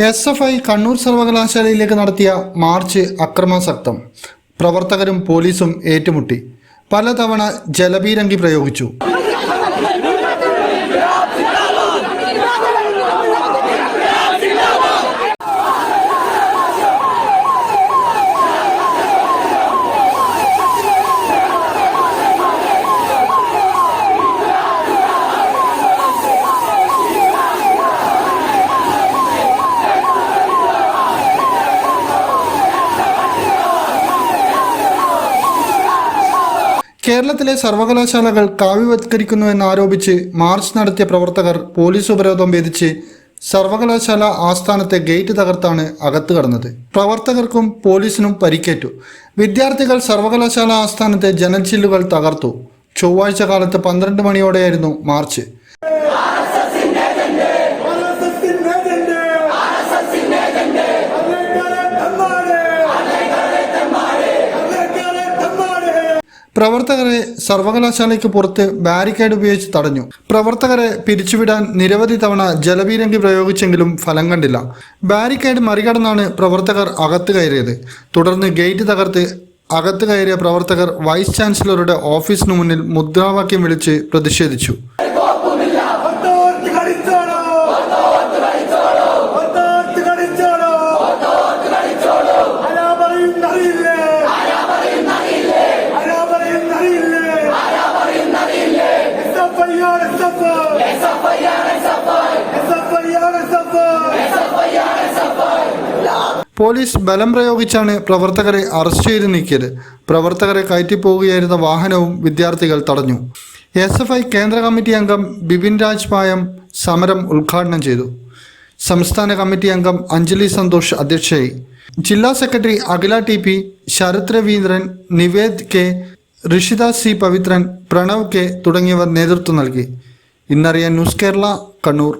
S F I Kannur സർവകലാശാലയിലേക്ക് നടത്തിയ march അക്രമാസക്തം. പ്രവർത്തകരും പോലീസും ഏറ്റുമുട്ടി. പലതവണ ജലപീരങ്കി പ്രയോഗിച്ചു. കേരളത്തിലെ സർവകലാശാലകൾ കാവ്യവത്കരിക്കുന്നുവെന്നാരോപിച്ച് മാർച്ച് നടത്തിയ പ്രവർത്തകർ പോലീസ് ഉപരോധം ഭേദിച്ച് സർവകലാശാല ആസ്ഥാനത്തെ ഗേറ്റ് തകർത്താണ് അകത്തു കടന്നത്. പ്രവർത്തകർക്കും പോലീസിനും പരിക്കേറ്റു. വിദ്യാർത്ഥികൾ സർവകലാശാല ആസ്ഥാനത്തെ ജനൽച്ചില്ലുകൾ തകർത്തു. ചൊവ്വാഴ്ച കാലത്ത് പന്ത്രണ്ട് മണിയോടെയായിരുന്നു മാർച്ച്. പ്രവർത്തകരെ സർവകലാശാലയ്ക്ക് പുറത്ത് ബാരിക്കേഡ് ഉപയോഗിച്ച് തടഞ്ഞു. പ്രവർത്തകരെ പിരിച്ചുവിടാൻ നിരവധി തവണ ജലപീരങ്കി പ്രയോഗിച്ചെങ്കിലും ഫലം കണ്ടില്ല. ബാരിക്കേഡ് മറികടന്നാണ് പ്രവർത്തകർ അകത്ത് കയറിയത്. തുടർന്ന് ഗേറ്റ് തകർത്ത് അകത്ത് കയറിയ പ്രവർത്തകർ വൈസ് ചാൻസലറുടെ ഓഫീസിനു മുന്നിൽ മുദ്രാവാക്യം വിളിച്ച് പ്രതിഷേധിച്ചു. പോലീസ് ബലം പ്രയോഗിച്ചാണ് പ്രവർത്തകരെ അറസ്റ്റ് ചെയ്ത് നീക്കിയത്. പ്രവർത്തകരെ കയറ്റിപ്പോവുകയായിരുന്ന വാഹനവും വിദ്യാർത്ഥികൾ തടഞ്ഞു. എസ് എഫ് ഐ കേന്ദ്ര കമ്മിറ്റി അംഗം ബിപിൻ രാജ് പായം സമരം ഉദ്ഘാടനം ചെയ്തു. സംസ്ഥാന കമ്മിറ്റി അംഗം അഞ്ജലി സന്തോഷ് അധ്യക്ഷയായി. ജില്ലാ secretary Akhila T P Sarath Raveendran Nived K Rishitha C Pavithran Pranav K തുടങ്ങിയവർ നേതൃത്വം നൽകി. ഇന്നറിയാൻ ന്യൂസ് കേരള കണ്ണൂർ.